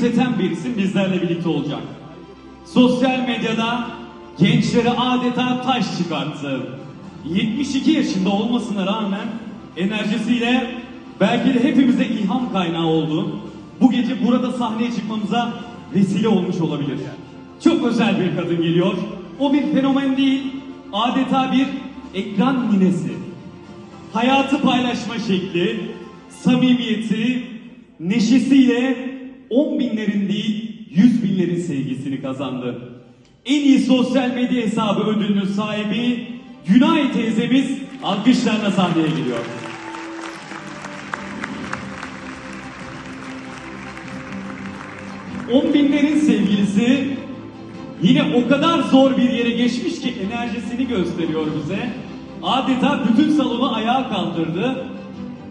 gülümseten bir isim bizlerle birlikte olacak. Sosyal medyada gençlere adeta taş çıkarttı. 72 yaşında olmasına rağmen enerjisiyle belki de hepimize ilham kaynağı oldu. Bu gece burada sahneye çıkmamıza vesile olmuş olabilir. Çok özel bir kadın geliyor. O bir fenomen değil, adeta bir ekran ninesi. Hayatı paylaşma şekli, samimiyeti, neşesiyle on binlerin değil yüz binlerin sevgisini kazandı. En iyi sosyal medya hesabı ödülünün sahibi Günay teyzemiz alkışlarla sahneye geliyor. On binlerin sevgilisi yine o kadar zor bir yere geçmiş ki enerjisini gösteriyor bize. Adeta bütün salonu ayağa kaldırdı.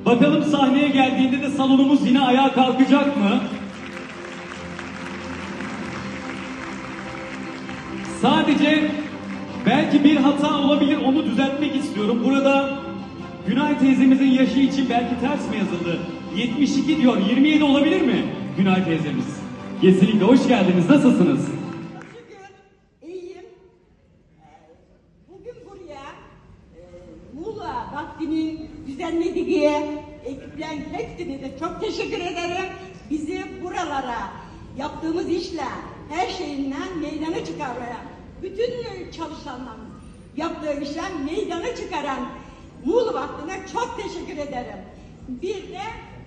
Bakalım sahneye geldiğinde de salonumuz yine ayağa kalkacak mı? Sadece belki bir hata olabilir onu düzeltmek istiyorum. Burada Günay teyzemizin yaşı için belki ters mi yazıldı? 72 diyor. 27 olabilir mi Günay teyzemiz? Kesinlikle hoş geldiniz. Nasılsınız? Şükür iyiyim. Bugün buraya e, Muğla düzenlediği ekiplerin hepsine de çok teşekkür ederim. Bizi buralara yaptığımız işle her şeyinden meydana çıkaran, bütün çalışanların yaptığı işle meydana çıkaran Muğla Vakti'ne çok teşekkür ederim. Bir de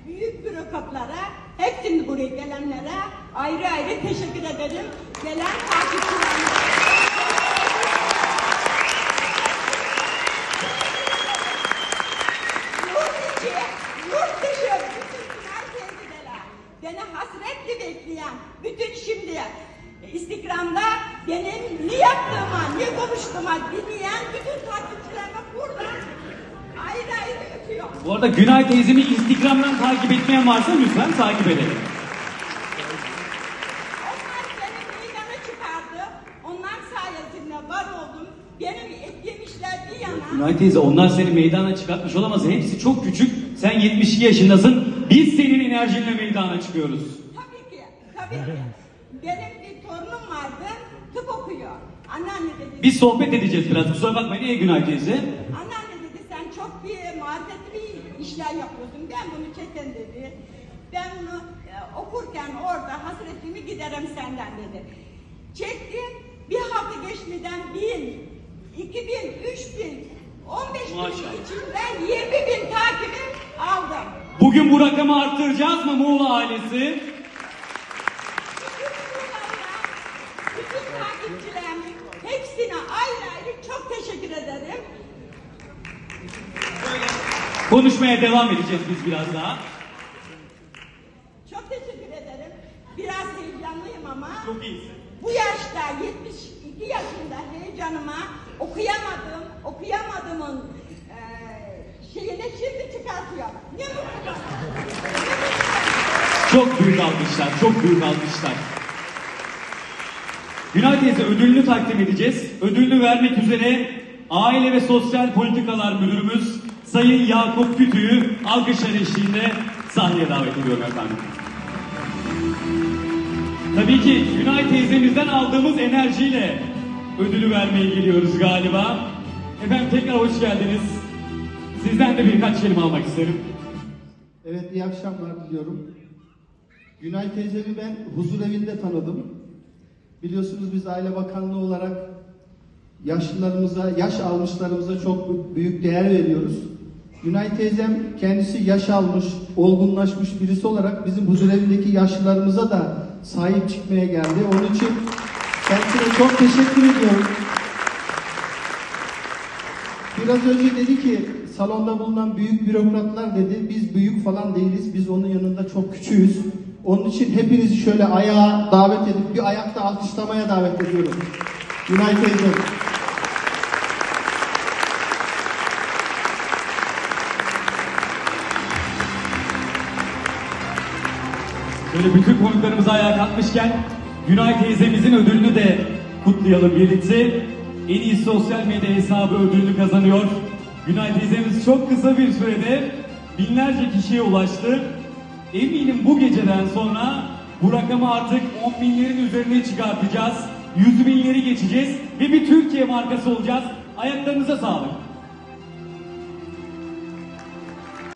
büyük bürokratlara, hepsini buraya gelenlere ayrı ayrı teşekkür ederim. Gelen takipçilerime. Beni hasretli bekleyen, bütün şimdi Instagram'da benim ne yaptığıma, ne konuştuğuma dinleyen bütün takipçilerime buradan ayrı ayrı öpüyorum. Bu arada Günay teyzemi Instagram'dan takip etmeyen varsa lütfen takip edelim. Onlar beni meydana çıkardı. Onlar sayesinde var oldum. Benim et yemişler bir yana. Günay teyze onlar seni meydana çıkartmış olamaz. Hepsi çok küçük. Sen 72 yaşındasın. Biz senin enerjinle meydana çıkıyoruz. Tabii ki, tabii ki. Benim torunum vardı, tıp okuyor. Anneanne dedi, Biz sohbet edeceğiz biraz. Kusura bakmayın. Niye Günay teyze? anneanne dedi sen çok bir marifetli bir işler yapıyorsun. Ben bunu çeken dedi. Ben bunu e, okurken orada hasretimi giderim senden dedi. Çekti, bir hafta geçmeden bin, iki bin, üç bin, on beş bin Maşallah. içinde yirmi bin takibi aldım. Bugün bu rakamı arttıracağız mı Muğla ailesi? Bütün takipçilerimin hepsine ayrı ayrı çok teşekkür ederim. Konuşmaya devam edeceğiz biz biraz daha. Çok teşekkür ederim. Biraz heyecanlıyım ama Çok iyisin. bu yaşta 72 yaşında heyecanıma okuyamadım, okuyamadığımın eee şeyini şimdi çıkartıyorum. Ne mutlu. Çok büyük alkışlar, çok büyük alkışlar. Günay teyze ödülünü takdim edeceğiz. Ödülünü vermek üzere Aile ve Sosyal Politikalar Müdürümüz Sayın Yakup Kütü'yü alkışlar eşliğinde sahneye davet ediyorum efendim. Tabii ki Günay teyzemizden aldığımız enerjiyle ödülü vermeye geliyoruz galiba. Efendim tekrar hoş geldiniz. Sizden de birkaç kelime almak isterim. Evet, iyi akşamlar diliyorum. Günay teyzemi ben huzur evinde tanıdım. Biliyorsunuz biz Aile Bakanlığı olarak yaşlılarımıza, yaş almışlarımıza çok büyük değer veriyoruz. Günay teyzem kendisi yaş almış, olgunlaşmış birisi olarak bizim huzur evindeki yaşlılarımıza da sahip çıkmaya geldi. Onun için kendisine çok teşekkür ediyorum. Biraz önce dedi ki salonda bulunan büyük bürokratlar dedi biz büyük falan değiliz biz onun yanında çok küçüğüz. Onun için hepinizi şöyle ayağa davet edip bir ayakta alkışlamaya davet ediyorum. Günay teyze. Böyle bütün konuklarımız ayağa kalkmışken Günay teyzemizin ödülünü de kutlayalım birlikte. En iyi sosyal medya hesabı ödülünü kazanıyor. Günay teyzemiz çok kısa bir sürede binlerce kişiye ulaştı. Eminim bu geceden sonra Bu rakamı artık 10 binlerin üzerine çıkartacağız. 100 binleri geçeceğiz ve bir Türkiye markası olacağız. Ayaklarınıza sağlık.